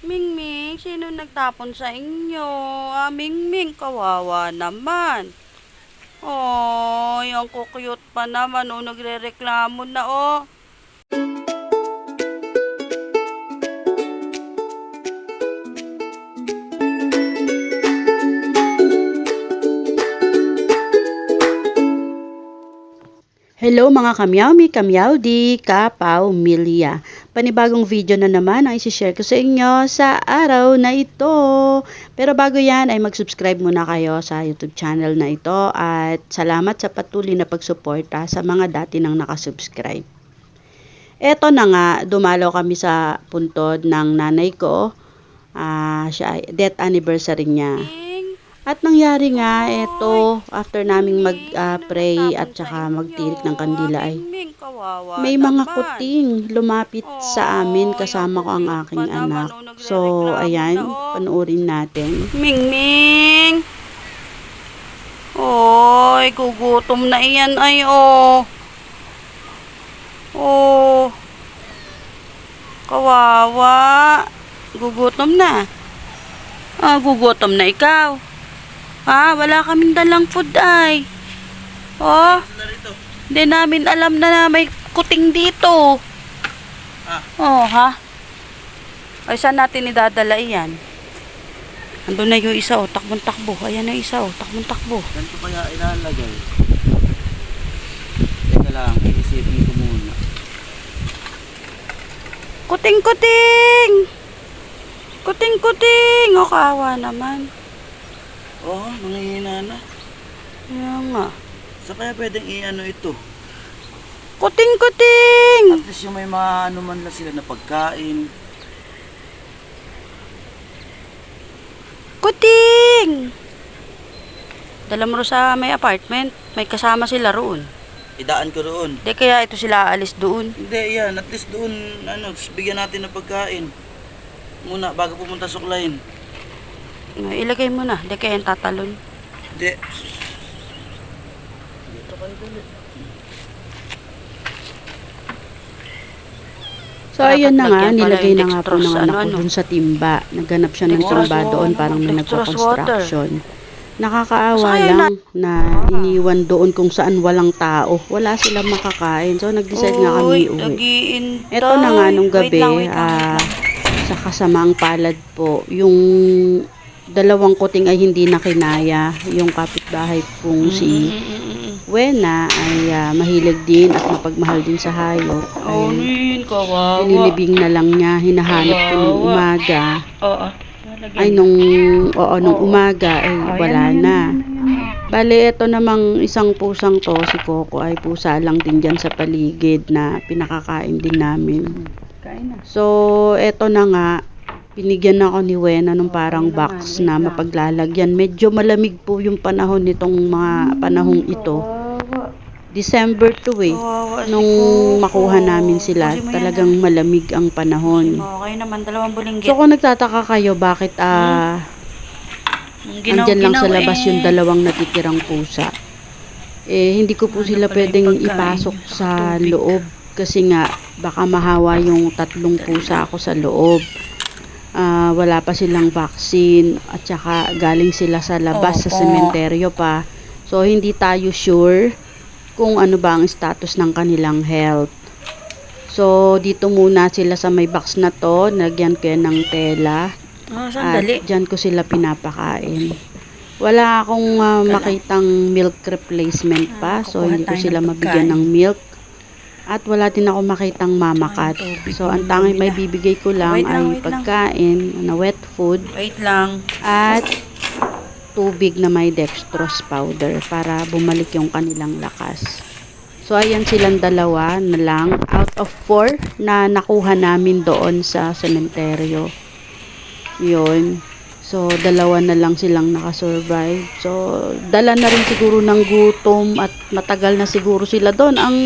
Mingming, sino nagtapon sa inyo? Ah, Mingming, kawawa naman. Oh, ang kukuyot pa naman. Oh, nagre-reklamo na, oh. Hello mga kamyawmi, kamyawdi, kapaw, milya. Panibagong video na naman ang isi-share ko sa inyo sa araw na ito. Pero bago yan ay mag-subscribe muna kayo sa YouTube channel na ito at salamat sa patuloy na pagsuporta sa mga dati nang nakasubscribe. Eto na nga, dumalo kami sa puntod ng nanay ko. Ah, siya, death anniversary niya. At nangyari nga, eto, after naming mag-pray at saka magtirik ng kandila ay may mga kuting lumapit sa amin kasama ko ang aking anak. So, ayan, panoorin natin. Ming Ming! Oy, gugutom na iyan ay oh. Oh. Kawawa. Gugutom na. Ah, gugutom na ikaw. Ha, wala kaming dalang food ay. Oh, hindi namin alam na may kuting dito. Ah. Oh, ha? Ay, saan natin idadala iyan? Andun na yung isa, oh. Takbong-takbo. Ayan na isa, oh. Takbong-takbo. Ganito kaya ilalagay. Teka lang, iisipin ko muna. Kuting-kuting! Kuting-kuting! O, kawa naman. Oo, oh, nangihina na. Kaya nga. Sa kaya pwedeng i-ano ito? Kuting-kuting! At least yung may mga ano man na sila na pagkain. Kuting! Dala mo sa may apartment. May kasama sila roon. Idaan ko doon. Di kaya ito sila aalis doon. Hindi, yan. At least doon, ano, bigyan natin ng pagkain. Muna, bago pumunta sa Suklayin. Ay, Ilagay mo na. Di kaya yung tatalon. Hindi. Dapat So, ayun na nga, nilagay na nga po ng anak ko dun sa timba. Nagganap siya ng timba doon, parang may Dextrose nagko-construction. Nakakaawa lang na iniwan doon kung saan walang tao. Wala silang makakain. So, nag-decide nga kami uwi. Ito na nga nung Wait gabi, lang, wait lang, wait ah, sa kasamaang palad po, yung dalawang kuting ay hindi na kinaya. Yung kapitbahay pong si. Wena ay ah, mahilig din at mapagmahal din sa hayop. Oh, Ay, kawawa. Nililibing na lang niya, hinahanap ko nung umaga. Oo. Ay, nung, oo, nung umaga, ay wala na. Bale, ito namang isang pusang to, si Coco, ay pusa lang din dyan sa paligid na pinakakain din namin. Kain na. So, eto na nga, binigyan ako ni Wena nung parang box na mapaglalagyan. Medyo malamig po yung panahon nitong mga panahong ito. December 2 eh. Nung makuha namin sila, talagang malamig ang panahon. ah. Okay naman, dalawang bulinggit. So kung nagtataka kayo bakit ah Ang ginaw- andyan lang sa labas eh. yung dalawang natitirang pusa, eh hindi ko po Ano sila pwedeng ipasok sa loob kasi nga baka mahawa yung tatlong pusa ako sa loob. Ah, wala pa silang vaccine at saka galing sila sa labas sa Opo. sementeryo pa. So hindi tayo sure kung ano ba ang status ng kanilang health. So, dito muna sila sa may box na to. Nagyan ko yan ng tela. At sandali. dyan ko sila pinapakain. Wala akong ah, makitang milk replacement pa. So, hindi ko sila mabigyan ng milk. At wala din ako makitang mamakat. So, ang tanging may bibigay ko lang Wait ay wait lang. pagkain na wet food Wait lang. at tubig na may dextrose powder para bumalik yung kanilang lakas. So, ayan silang dalawa na lang out of four na nakuha namin doon sa sementeryo. Yun. So, dalawa na lang silang nakasurvive. So, dala na rin siguro ng gutom at matagal na siguro sila doon. Ang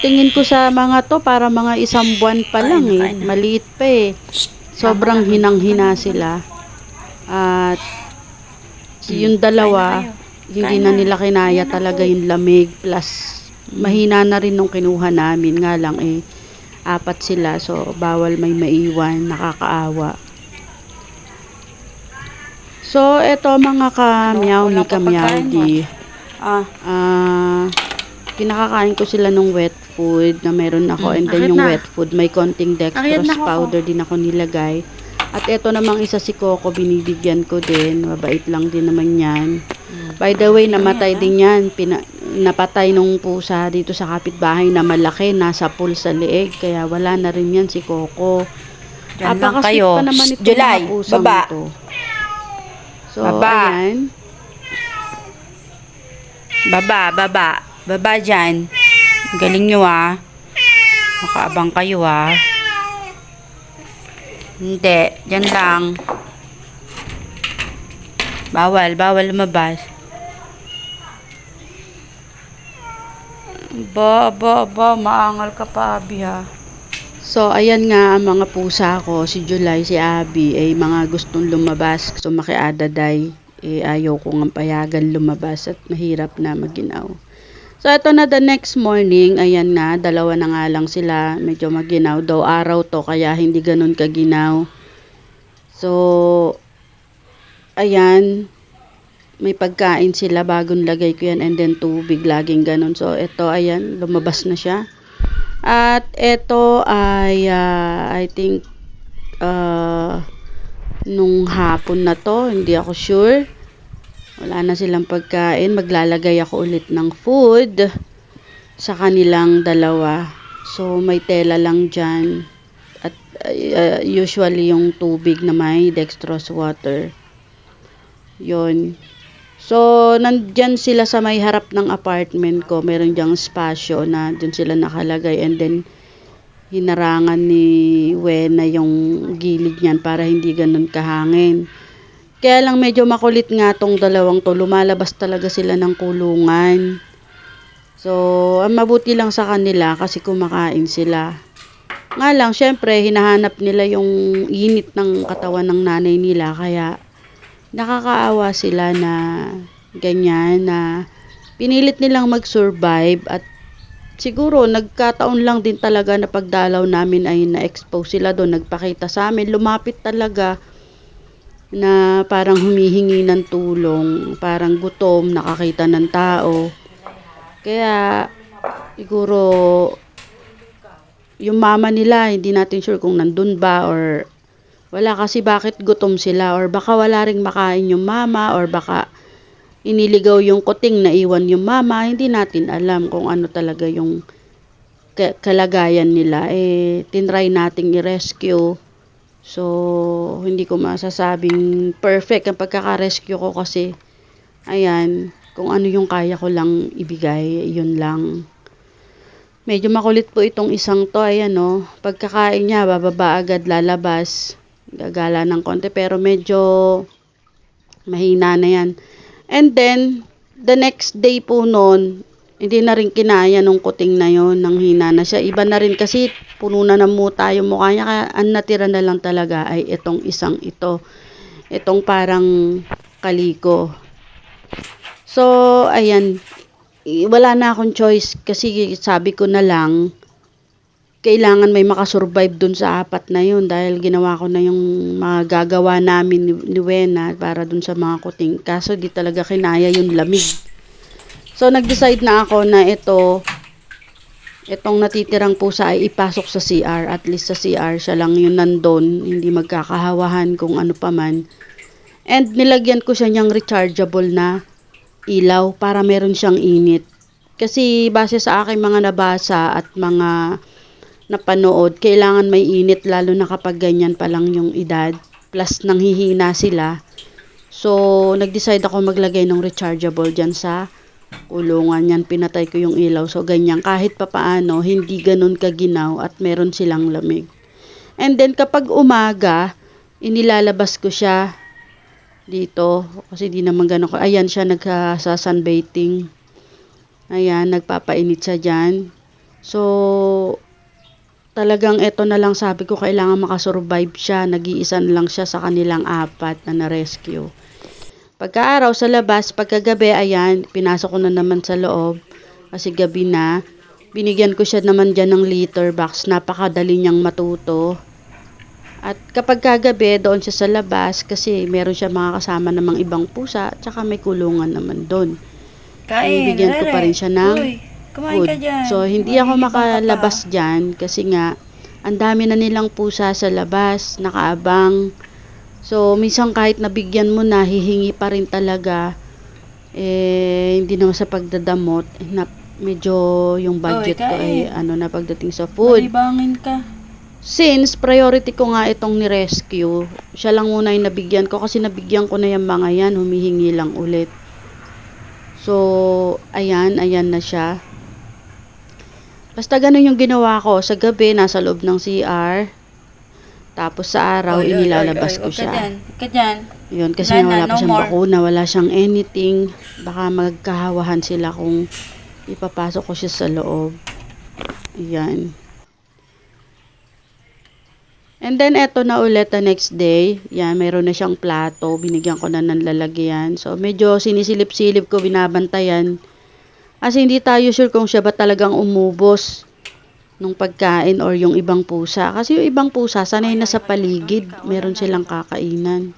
tingin ko sa mga to, para mga isang buwan pa lang eh. Maliit pa eh. Sobrang hinang-hina sila. At yung dalawa, na kayo. hindi na nila kinaya talaga yung lamig. Plus, mahina na rin nung kinuha namin. Nga lang eh, apat sila so bawal may maiwan nakakaawa so eto mga kamyaw ni kamyaw di Ah, ah kinakakain ko sila ng wet food na meron ako Mm, and then yung na. wet food may konting dextrose powder din ako nilagay at eto namang isa si Coco binibigyan ko din mabait lang din naman yan By the way, namatay Ayan, din yan. Pina, napatay nung pusa dito sa kapitbahay na malaki, nasa pool sa leeg. Kaya wala na rin yan si Coco. Yan lang kayo. pa naman ito July, baba. ito. So, Baba. ayan. baba, baba. Baba dyan. Galing nyo ah. Makaabang kayo ah. Hindi, dyan lang. Bawal, bawal lumabas. Ba, ba, ba, maangal ka pa, Abi ha. So, ayan nga ang mga pusa ko. Si July, si Abby, ay mga gustong lumabas. So, makiadaday. Eh, ayaw ko nga payagan lumabas at mahirap na maginaw. So, ito na the next morning. Ayan na, dalawa na nga lang sila. Medyo maginaw daw. Araw to, kaya hindi ganun kaginaw. So, ayan. May pagkain sila bagong lagay ko yan and then tubig laging ganun. So, ito, ayan, lumabas na siya. At ito ay ah, I think ah, nung hapon na to, hindi ako sure. Wala na silang pagkain. Maglalagay ako ulit ng food sa kanilang dalawa. So may tela lang dyan. At ah, usually yung tubig na may dextrose water. Yon. So, nandyan sila sa may harap ng apartment ko. Meron diyang spasyo na dyan sila nakalagay. And then, hinarangan ni Wena yung gilid niyan para hindi ganun kahangin. Kaya lang medyo makulit nga tong dalawang to. Lumalabas talaga sila ng kulungan. So, ang mabuti lang sa kanila kasi kumakain sila. Nga lang, syempre, hinahanap nila yung init ng katawan ng nanay nila. Kaya, nakakaawa sila na ganyan na pinilit nilang mag-survive at siguro nagkataon lang din talaga na pagdalaw namin ay na-expose sila doon, nagpakita sa amin, lumapit talaga na parang humihingi ng tulong, parang gutom, nakakita ng tao. Kaya siguro yung mama nila, hindi natin sure kung nandun ba or wala kasi bakit gutom sila or baka wala ring makain yung mama or baka iniligaw yung kuting na iwan yung mama. Hindi natin alam kung ano talaga yung ka- kalagayan nila. Eh, tinry nating i-rescue. So, hindi ko masasabing perfect ang pagkaka-rescue ko kasi ayan, kung ano yung kaya ko lang ibigay, yun lang. Medyo makulit po itong isang to, ayan no. Pagkakain niya, bababa agad, lalabas. Gagala ng konti, pero medyo mahina na yan. And then, the next day po noon, hindi na rin kinaya nung kuting na yon nang hina na siya. Iba na rin kasi puno na ng muta yung mukha niya. Kaya ang natira na lang talaga ay itong isang ito. Itong parang kaliko. So, ayan. Wala na akong choice kasi sabi ko na lang, kailangan may makasurvive dun sa apat na yun dahil ginawa ko na yung mga gagawa namin ni, ni Wena para dun sa mga kuting. Kaso di talaga kinaya yung lamig. So nag-decide na ako na ito, itong natitirang pusa ay ipasok sa CR. At least sa CR siya lang yun nandun, hindi magkakahawahan kung ano pa man. And nilagyan ko siya niyang rechargeable na ilaw para meron siyang init. Kasi base sa aking mga nabasa at mga napanood, kailangan may init lalo na kapag ganyan pa lang yung edad. Plus nanghihina sila. So, nag-decide ako maglagay ng rechargeable dyan sa kulungan yan. Pinatay ko yung ilaw. So, ganyan. Kahit papaano, hindi ganun kaginaw at meron silang lamig. And then, kapag umaga, inilalabas ko siya dito. Kasi di naman ganun. ko- Ayan siya nagka sa sunbathing. Ayan, nagpapainit siya dyan. So, talagang ito na lang sabi ko, kailangan makasurvive siya. Nag-iisa na lang siya sa kanilang apat na na-rescue. Pagka-araw sa labas, pagkagabi, ayan, pinasok ko na naman sa loob. Kasi gabi na. Binigyan ko siya naman dyan ng litter box. Napakadali niyang matuto. At kapag kagabi, doon siya sa labas kasi meron siya mga kasama namang ibang pusa tsaka may kulungan naman doon. Kain, Bibigyan ko pa rin siya ng Uy, food. So, hindi ako makalabas dyan kasi nga, ang dami na nilang pusa sa labas, nakaabang. So, minsan kahit nabigyan mo na, hihingi pa rin talaga. Eh, hindi naman sa pagdadamot, eh, na, medyo yung budget ko ay ano na pagdating sa food. Malibangin ka. Since priority ko nga itong ni-rescue, siya lang muna yung nabigyan ko kasi nabigyan ko na yung mga yan, humihingi lang ulit. So, ayan, ayan na siya. Basta ganun yung ginawa ko. Sa gabi, nasa loob ng CR. Tapos sa araw, Oy, oy, inilalabas oy, oy, ko huwag siya. Ka dyan. huwag ka dyan. Yun, kasi Wala na, wala pa no siyang more. bakuna, wala siyang anything. Baka magkahawahan sila kung ipapasok ko siya sa loob. Yan. And then, eto na ulit the next day. Yan, mayroon na siyang plato. Binigyan ko na ng lalagyan. So, medyo sinisilip-silip ko, binabantayan. Kasi hindi tayo sure kung siya ba talagang umubos nung pagkain or yung ibang pusa. Kasi yung ibang pusa, sanay na sa paligid. Meron silang kakainan.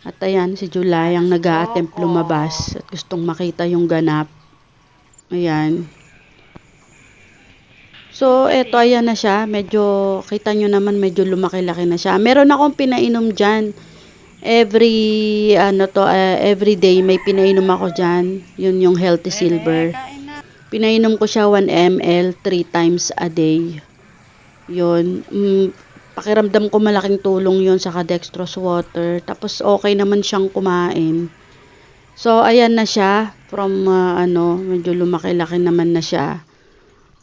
At ayan, si July ang nag attempt lumabas at gustong makita yung ganap. Ayan. So, eto, ayan na siya. Medyo, kita nyo naman, medyo lumaki-laki na siya. Meron akong pinainom dyan. Every, ano to, uh, every day may pinainom ako dyan. Yun yung healthy silver. Pinainom ko siya 1 ml 3 times a day. Yun. Mm, pakiramdam ko malaking tulong yun sa dextrose water. Tapos okay naman siyang kumain. So, ayan na siya. From, uh, ano, medyo lumaki-laki naman na siya.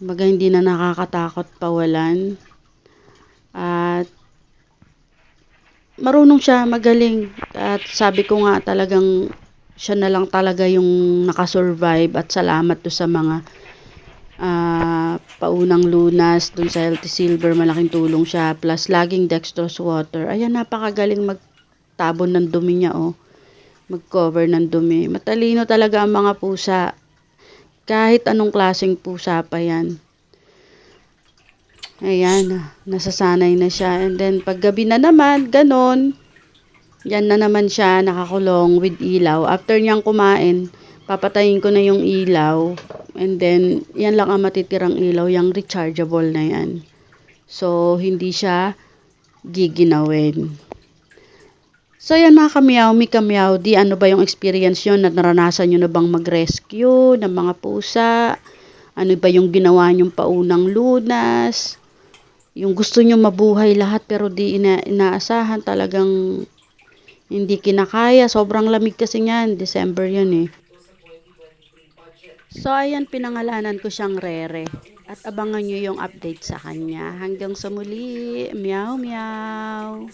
Baga hindi na nakakatakot pawalan. At marunong siya, magaling. At sabi ko nga talagang siya na lang talaga yung nakasurvive at salamat to sa mga ah, paunang lunas dun sa Healthy Silver, malaking tulong siya. Plus, laging dextrose water. Ayan, napakagaling magtabon ng dumi niya, oh. Mag-cover ng dumi. Matalino talaga ang mga pusa. Kahit anong klaseng pusa pa yan. Ayan, nasasanay na siya. And then, pag gabi na naman, ganon. Yan na naman siya, nakakulong with ilaw. After niyang kumain, papatayin ko na yung ilaw. And then, yan lang ang matitirang ilaw, yung rechargeable na yan. So, hindi siya giginawin. So, yan mga kamyaw, mi kamyaw, di ano ba yung experience yun? Na naranasan nyo na bang mag-rescue ng mga pusa? Ano ba yung ginawa nyong paunang lunas? Yung gusto nyo mabuhay lahat pero di ina inaasahan talagang hindi kinakaya. Sobrang lamig kasi niyan. December yun eh. So, ayan, pinangalanan ko siyang Rere. At abangan nyo yung update sa kanya. Hanggang sa muli. Meow, meow.